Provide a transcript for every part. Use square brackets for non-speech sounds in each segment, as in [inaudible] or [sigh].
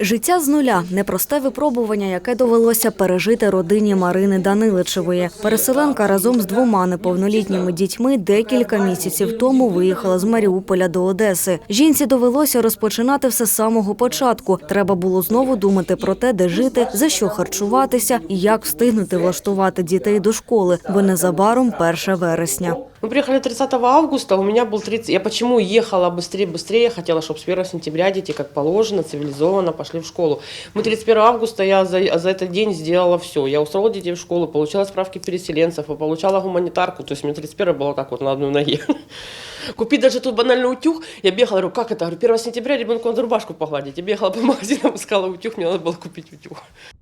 Життя з нуля непросте випробування, яке довелося пережити родині Марини Даниличевої. Переселенка разом з двома неповнолітніми дітьми декілька місяців тому виїхала з Маріуполя до Одеси. Жінці довелося розпочинати все з самого початку. Треба було знову думати про те, де жити, за що харчуватися і як встигнути влаштувати дітей до школи, бо незабаром 1 вересня. Мы приехали 30 августа, у меня был 30... Я почему ехала быстрее, быстрее, хотела, чтобы с 1 сентября дети, как положено, цивилизованно пошли в школу. Мы 31 августа, я за, за этот день сделала все. Я устроила детей в школу, получила справки переселенцев, и получала гуманитарку. То есть мне 31 было так вот на одной ноге. [laughs] Купить даже тут банальный утюг. Я бегала, говорю, как это? Говорю, 1 сентября ребенку надо рубашку погладить. Я бегала по [laughs] магазинам, искала утюг, мне надо было купить утюг.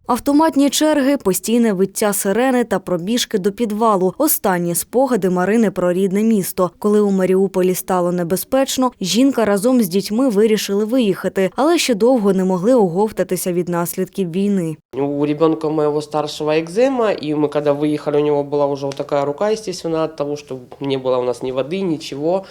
Автоматні черги, постійне виття сирени та пробіжки до підвалу. Останні спогади Марини про рідне місто. Коли у Маріуполі стало небезпечно, жінка разом з дітьми вирішили виїхати, але ще довго не могли оговтатися від наслідків війни. У ребенка моего старшего экзема, и мы когда выехали, у него была уже вот такая рука, естественно, от того, что не было у нас ни воды, ничего.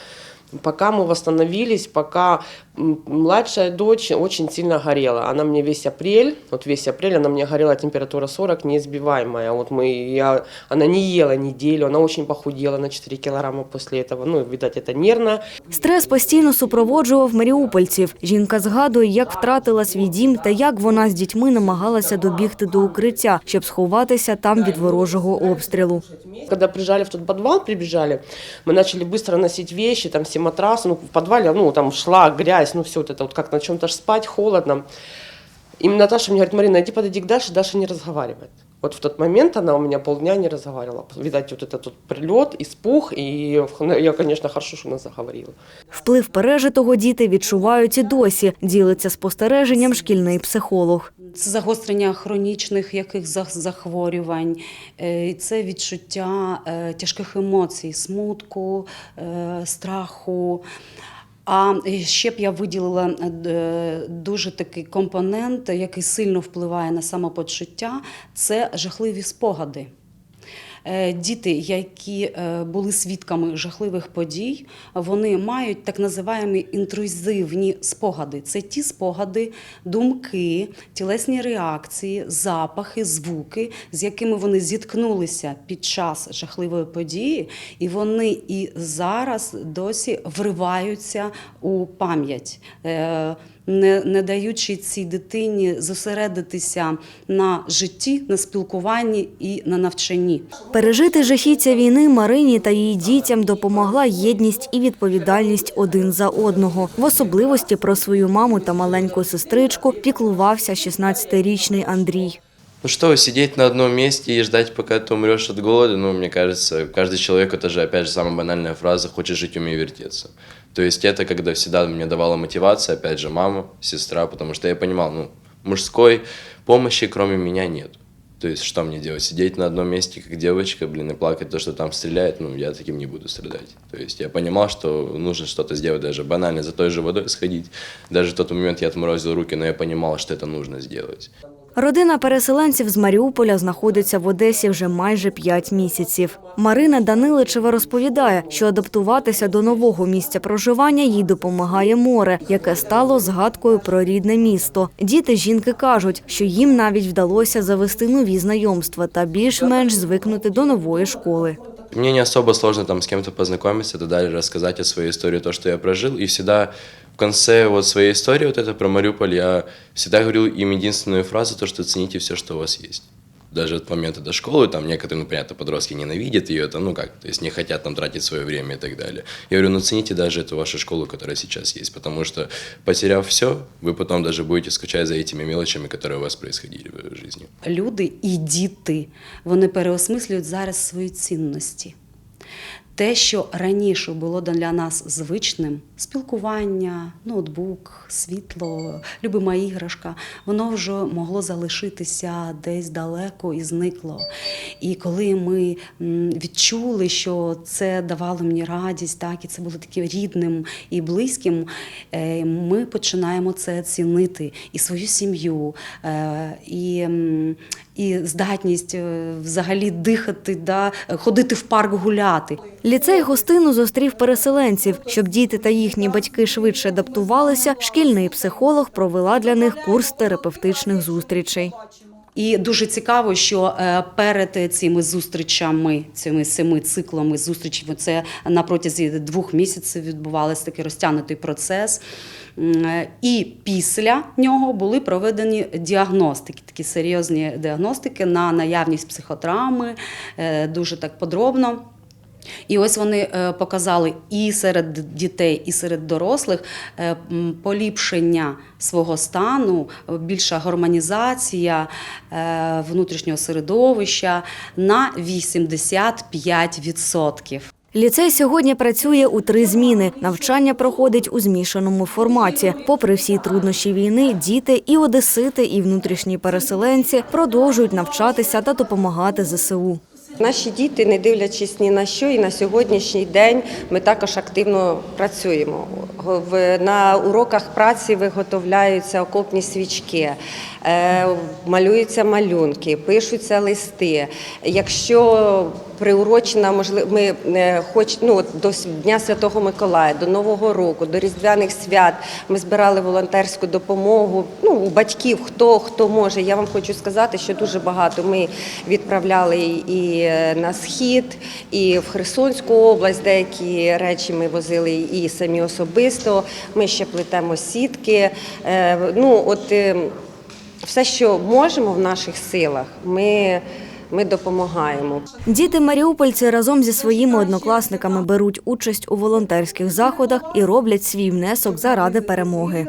Пока мы восстановились, пока м, младшая дочь очень сильно горела. Она мне весь апрель, вот весь апрель она мне горела температура 40, неизбиваемая. Вот мы, я, она не ела неделю, она очень похудела на 4 килограмма после этого. Ну, видать, это нервно. Стрес постійно супроводжував маріупольців. Жінка згадує, як втратила свій дім та як вона з дітьми намагалася добігти до укриття, щоб сховатися там від ворожого обстрілу. Когда приезжали в тот подвал, прибежали, мы начали быстро носить вещи, там все матрасы, ну, в подвале, ну, там шла грязь, ну, все вот это, вот как на чем-то ж спать, холодно. И Наташа мне говорит, Марина, иди подойди к Даше, Даша не разговаривает. Вот в тот момент она у меня полдня не разговаривала. Видать, вот этот вот прилет, испух, и я, конечно, хорошо, что она заговорила. Вплив пережитого діти відчувають і досі, ділиться спостереженням шкільний психолог. Це загострення хронічних яких зах- захворювань, е, це відчуття е, тяжких емоцій, смутку, е, страху. А ще б я виділила дуже такий компонент, який сильно впливає на самопочуття, це жахливі спогади. Е, Діти, які е, були свідками жахливих подій, вони мають так називаємо інтрузивні спогади. Це ті спогади, думки, тілесні реакції, запахи, звуки, з якими вони зіткнулися під час жахливої події, і вони і зараз досі вриваються у пам'ять. Не, не даючи цій дитині зосередитися на житті, на спілкуванні і на навчанні. Пережити жахіття війни Марині та її дітям допомогла єдність і відповідальність один за одного. В особливості про свою маму та маленьку сестричку піклувався 16-річний Андрій. Ну что, сидеть на одном месте и ждать, пока ты умрешь от голода, ну, мне кажется, каждый человек, это же, опять же, самая банальная фраза «хочешь жить, умей вертеться». То есть это когда всегда мне давала мотивация, опять же, мама, сестра, потому что я понимал, ну, мужской помощи кроме меня нет. То есть что мне делать? Сидеть на одном месте, как девочка, блин, и плакать то, что там стреляет, ну, я таким не буду страдать. То есть я понимал, что нужно что-то сделать, даже банально за той же водой сходить. Даже в тот момент я отморозил руки, но я понимал, что это нужно сделать. Родина переселенців з Маріуполя знаходиться в Одесі вже майже п'ять місяців. Марина Даниличева розповідає, що адаптуватися до нового місця проживання їй допомагає море, яке стало згадкою про рідне місто. Діти жінки кажуть, що їм навіть вдалося завести нові знайомства та більш-менш звикнути до нової школи. Мне не особо сложно там с кем-то познакомиться, то далее рассказать о своей то, что я прожил. И всегда конце вот своей истории, вот это про Мариуполь, я всегда говорил им единственную фразу, то, что цените все, что у вас есть. Даже от момента до школы, там некоторые, ну, понятно, подростки ненавидят ее, это, ну, как, то есть не хотят там тратить свое время и так далее. Я говорю, ну, цените даже эту вашу школу, которая сейчас есть, потому что, потеряв все, вы потом даже будете скучать за этими мелочами, которые у вас происходили в жизни. люди і діти вони переосмислюють зараз свої цінності. Те, що раніше було для нас звичним спілкування, ноутбук, світло, любима іграшка, воно вже могло залишитися десь далеко і зникло. І коли ми відчули, що це давало мені радість, так і це було таким рідним і близьким, е, ми починаємо це цінити і свою сім'ю, е, і, і здатність е, взагалі дихати, да, ходити в парк гуляти. Ліцей гостину зустрів переселенців, щоб діти та їхні їхні батьки швидше адаптувалися, шкільний психолог провела для них курс терапевтичних зустрічей. І дуже цікаво, що е, перед цими зустрічами, цими семи циклами зустрічей, це на протязі двох місяців відбувався такий розтягнутий процес. Е, І після нього були проведені діагностики, такі серйозні діагностики на наявність психотравми, е, дуже так подробно. І ось вони е, показали і серед дітей, і серед дорослих е, поліпшення свого стану, більша гармонізація е, внутрішнього середовища на 85%. Ліцей сьогодні працює у три зміни. Навчання проходить у змішаному форматі. Попри всі труднощі війни, діти і одесити, і внутрішні переселенці продовжують навчатися та допомагати ЗСУ. Наші діти, не дивлячись ні на що, і на сьогоднішній день ми також активно працюємо. На уроках праці виготовляються окопні свічки, е, малюються малюнки, пишуться листи. Якщо приурочена, можливо, ми е, хоч ну до Дня Святого Миколая, до Нового року, до Різдвяних свят ми збирали волонтерську допомогу. Ну, у батьків, хто хто може. Я вам хочу сказати, що дуже багато ми відправляли і е, на схід, і в Херсонську область. Деякі речі ми возили і самі особисто. Ми ще плетемо сітки. Е, Ну, от е, все, що можемо в наших силах, ми, ми допомагаємо. Діти маріупольці разом зі своїми однокласниками беруть участь у волонтерських заходах і роблять свій внесок заради перемоги.